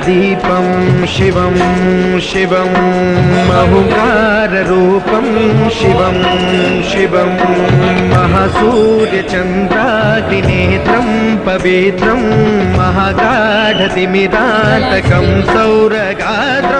ప్రాణదీపం శివం శివం. మహుకారూపం శివం శివం. మహసూర్యచంద్రాగ్నినేత్రం పవిత్రం. మహాగాఢతిమిరాటకం సౌరగాత్రం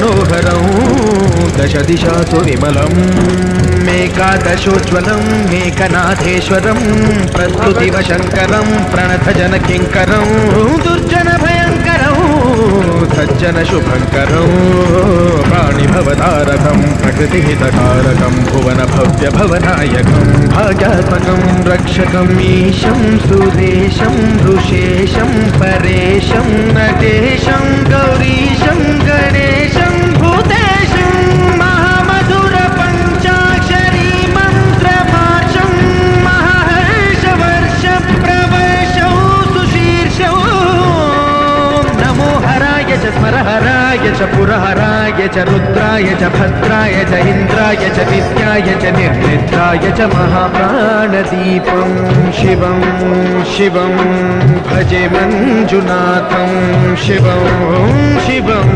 మనోహరం. దశ దిశాసు విమలం. మేకాదశోజ్వలం మేకనాథేశ్వరం. ప్రస్తుతివ శంకరం ప్రణత జన కింకరం దుర్జన భయంకరం సజ్జన శుభంకరం ప్రాణిభవతారకం ప్రకృతి హితకారకం భువన భవ్య భవనాయకం భాగ్యాత్మకం రక్షకం ఈశం సురేశం ఋషేశం పరేశం నటేశం గౌరీశం గణేశం చ స్మరహరాయ చ పురహరాయ చ రుద్రాయ చ భద్రాయ చ ఇంద్రాయ చ నిత్యాయ చ నిర్నిద్రాయ చ మహాప్రాణదీపం శివం శివం భజే మంజునాథం శివం శివం.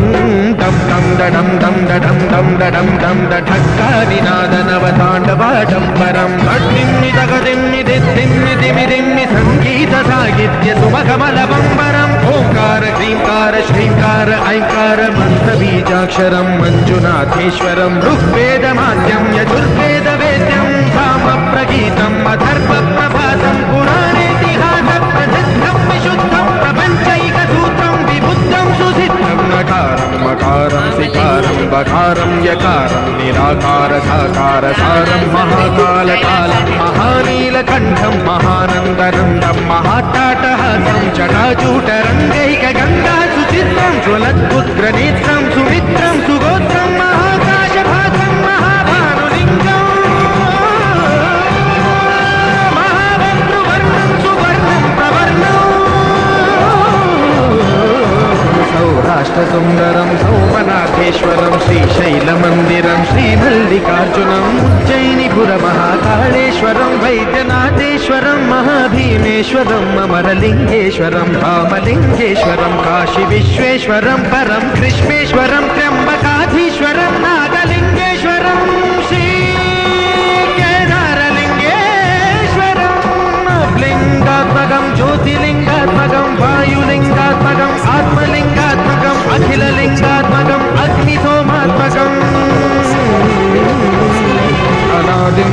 దం దం దడం దం దడం దం దడం దం దఢక్కానినాదనవతాండవాడంబరం భట్టిమ్మి తగదిమ్మి దిద్దిమ్మి దిమిదిమ్మి సంగీత సాహిత్య సుమకమల సుమకమలబంబరం ఓంకార హ్రీంకార శ్రీంకార ఓంకార ఐంకార మంత్ర బీజాక్షరం మంజునాథేశ్వరం ఋగ్వేదమాద్యం యజుర్వేద వేద్యం సామ ప్రగీతం అధర్వ ప్రభాతం పురాణేతిహాస ప్రసిద్ధం విశుద్ధం ప్రపంచైక సూత్రం విబుద్ధం సుసిద్ధం నకారం మకారం సికారం బకారం యకారం నిరాకార సాకార సారం మహాకాల కాలం మహానీలకంఠం మహానందనందం మహాటాటహాసం జటాజూటరంగైక గంగా సుచిత్రం జ్వలద్భుద్రనేత్రం సుమిత్రం సుగోత్రం మహాకాశ భాగం మహాభానులింగం మహాభద్రువర్ణం సువర్ణం ప్రవర్ణం సౌరాష్ట్ర సుందరం సోమనాథేశ్వరం శ్రీశైలమందిరం శ్రీమల్లికార్జునం ఉజ్జయినిపుర మహాకాళేశ్వరం వైద్యనాథేశ్వరం మహాభీమేశ్వరం అమరలింగేశ్వరం రామలింగేశ్వరం కాశీ విశ్వేశ్వరం పరం కృష్ణేశ్వరం త్ర్యంబకాధీశ్వరం నాగలింగేశ్వరం శ్రీ కేదారలింగేశ్వరం. లింగాత్మకం జ్యోతిలింగాత్మకం వాయులింగాత్మకం ఆత్మలింగాత్మకం అఖిలలింగాత్మకం అగ్నిసోమాత్మకం అనాది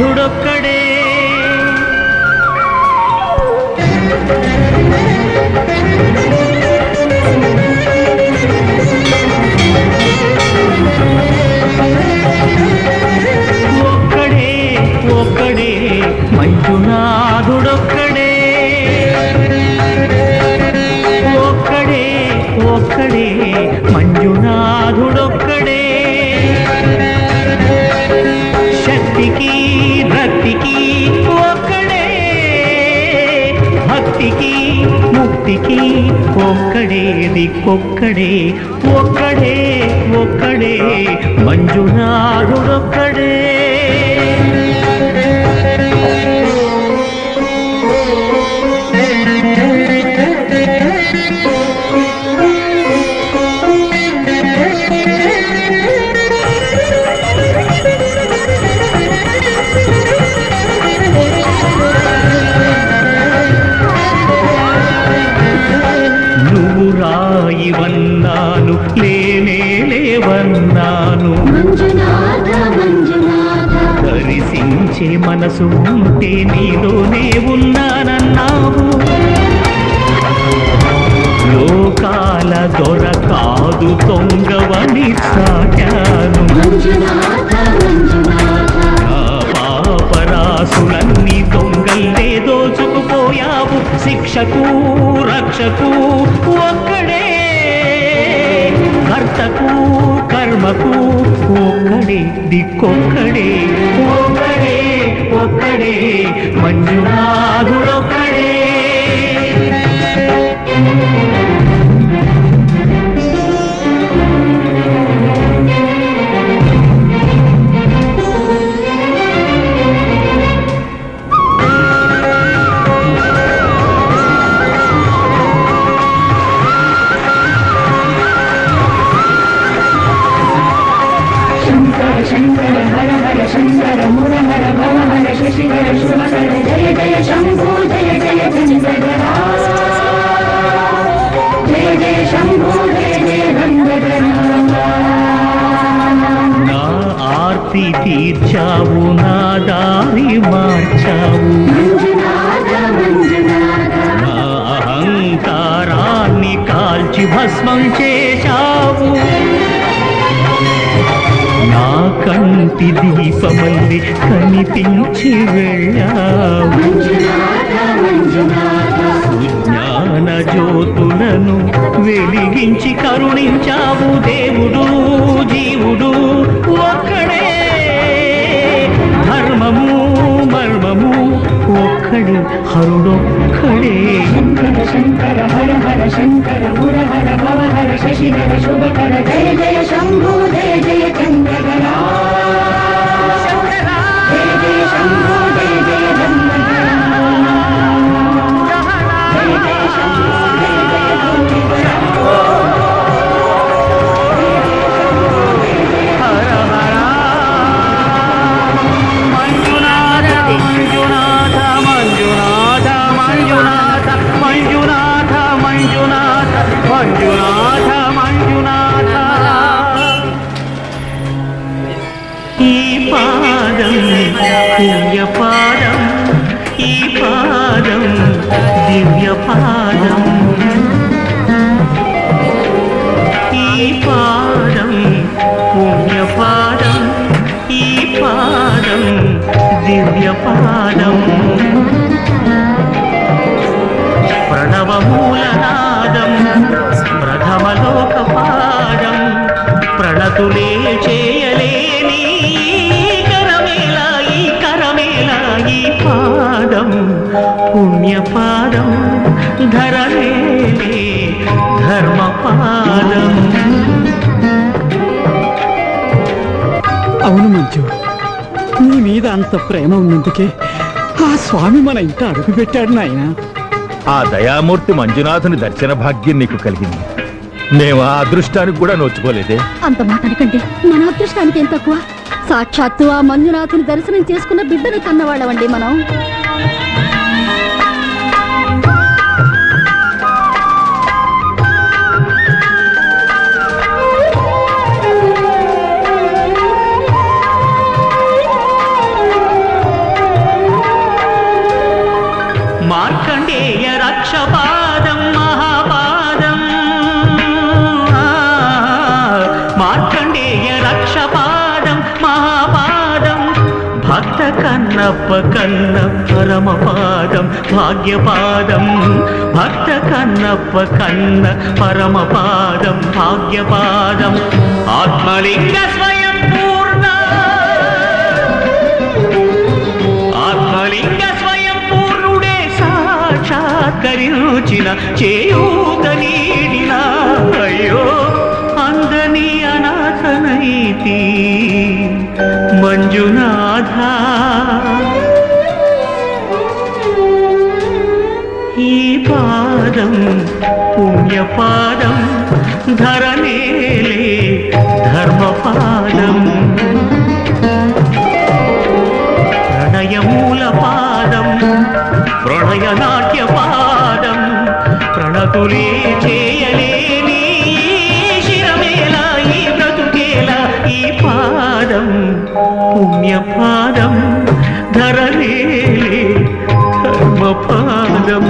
మంజునాథుడొక్కడే భక్తికి ముక్తికి ఒక్కడే దిక్కొక్కడే ఒక్కడే ఒక్కడే. మంజునాథుడొక్కడే. వన్నాను దర్శించే మనసు ఉంటే నీలోనే ఉన్నానన్నావు. లోకాల దొర కాదు తొంగవని సాటాను మంజునాథ మంజునాథ పాపరాసులన్నీ దొంగల్లే దోచుకుపోయావు. శిక్షకు రక్షకు ఒక్కడే కర్తకు కర్మకు ఒక్కడే దిక్కొక్కడే. ఒక్కడే ఒక్కడే మంజునాథుడొక్కడే. దారి మార్చావు. నా అహంకారాన్ని కాల్చి భస్మం చేశావు. నా కంటి దీపమంది కనిపించి వెళ్ళావు. మంజునాథ సుజ్ఞాన జ్యోతులను వెలిగించి కరుణించావు దేవుడు జీవుడు ఒక్కడే ఒక్కడే హరుడొక్కడే శంకర శంకర హర హర శంకర ముర హర భవ హర శశిధర శుభకర. అంత ప్రేమ ఉన్నందుకే ఆ స్వామి మన ఇంట అడుగు పెట్టాడు నాయన. ఆ దయామూర్తి మంజునాథుని దర్శన భాగ్యం నీకు కలిగింది. మేము ఆ అదృష్టానికి కూడా నోచుకోలేదే? అంత మాట అనకండి. మన అదృష్టానికి ఏం తక్కువ? సాక్షాత్తు ఆ మంజునాథుని దర్శనం చేసుకున్న బిడ్డని కన్నవాళ్ళవండి మనం. మార్కండేయ రక్షపాదం మహాపాదం. మార్కండేయ రక్షపాదం మహాపాదం. భక్త కన్నప్ప కన్న పరమపాదం భాగ్యపాదం. భక్త కన్నప్ప కన్న పరమపాదం భాగ్యపాదం. ఆత్మలింగ చేయూత నీడిన అయ్యో అందని అనాథనైతి మంజునాథ. ఈ పాదం పుణ్యపాదం ధరనేలే బ్రతులే చేయలేని శిరమేలా ఈ బ్రతుకేలా ఈ పాదం పుణ్యపాదం ధరలేలే ధర్మపాదం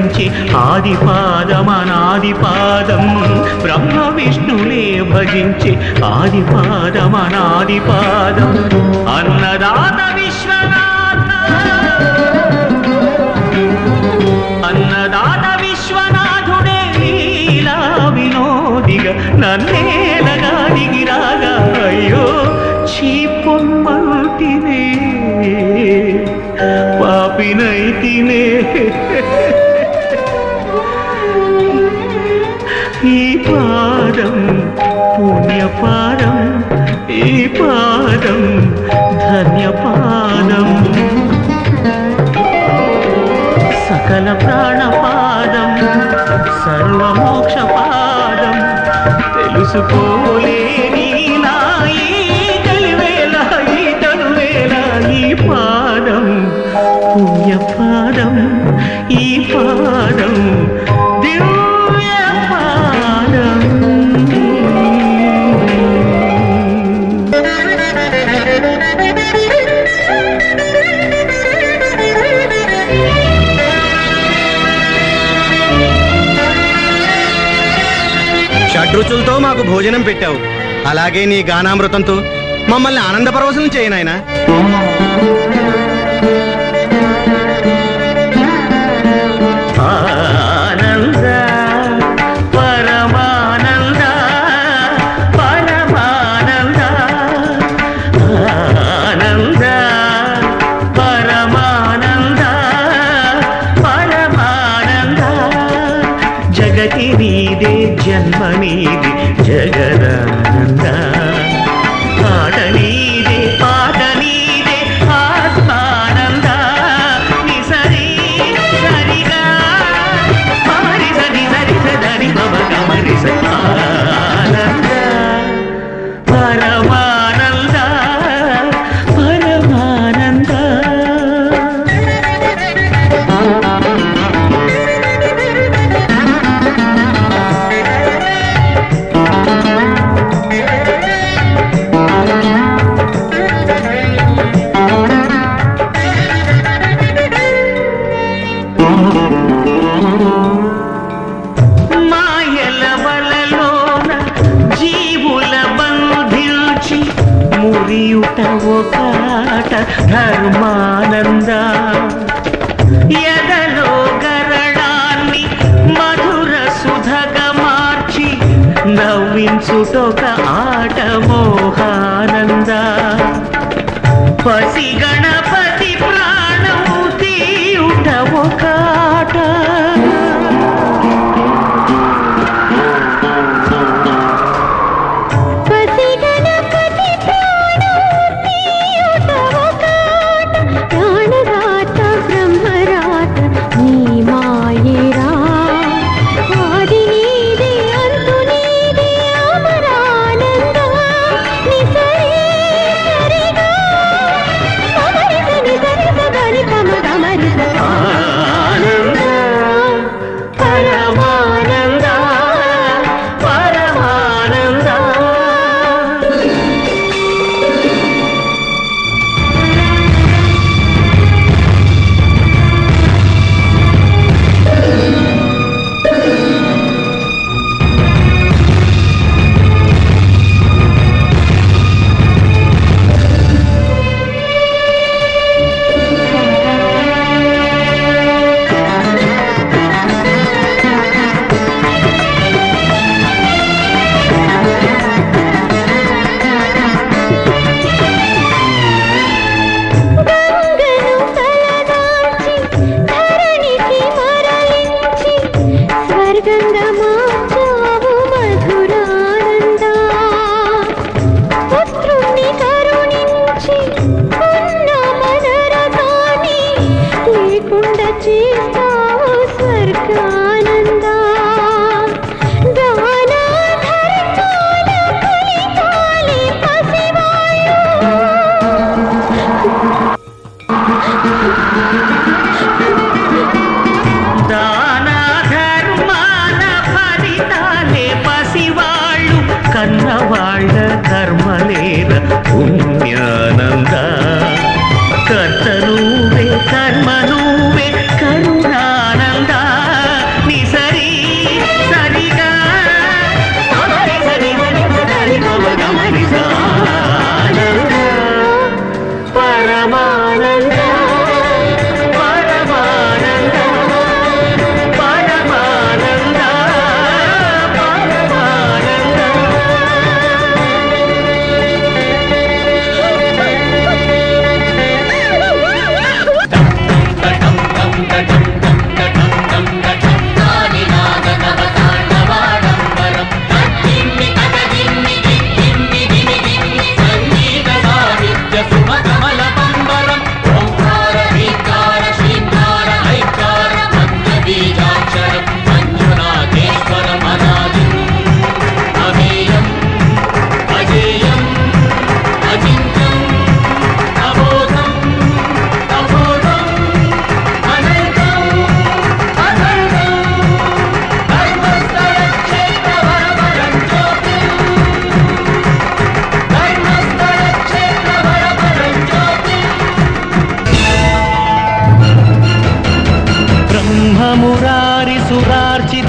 భజించి ఆదిపాదమనాదిపాదం బ్రహ్మ విష్ణులే భజించి ఆదిపాదమనాదిపాదం అన్నదాత విశ్వనాథ అన్నదాత విశ్వనాథుడే లీలా వినోదిగా నన్నేలగా దిగిరాగా అయ్యో చీపొమ్మంటినే పాపినైతినే. ఈ పాదం పుణ్యపాదం ఈ పాదం ధన్యపాదం. సకల ప్రాణపాదం సర్వమోక్ష పాదం రుచులతో మాకు భోజనం పెట్టావు. అలాగే నీ గానామృతంతో మమ్మల్ని ఆనందపరవశం చేయనాయనా ఆనంద పరమానంద పరమానంద పరమానంద జగతి నీదే జగదా.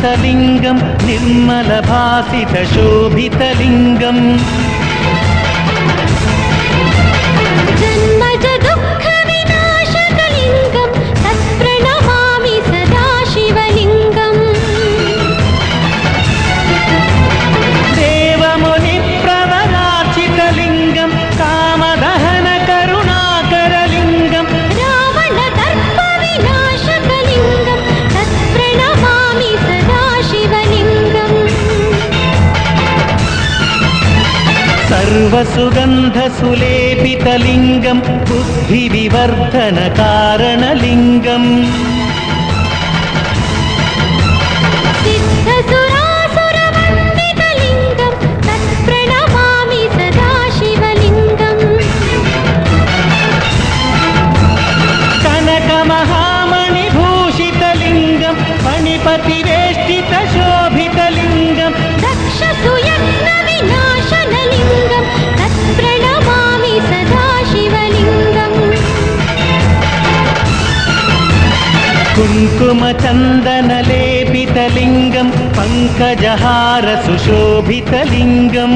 బ్రహ్మమురారిసురార్చితలింగం నిర్మలభాసితశోభితలింగం సర్వసుగంధసులేపితలింగం బుద్ధివివర్ధనకారణలింగం కుంకుమచन्दనలేపితలింగం పంకజహార సుశోభితలింగం.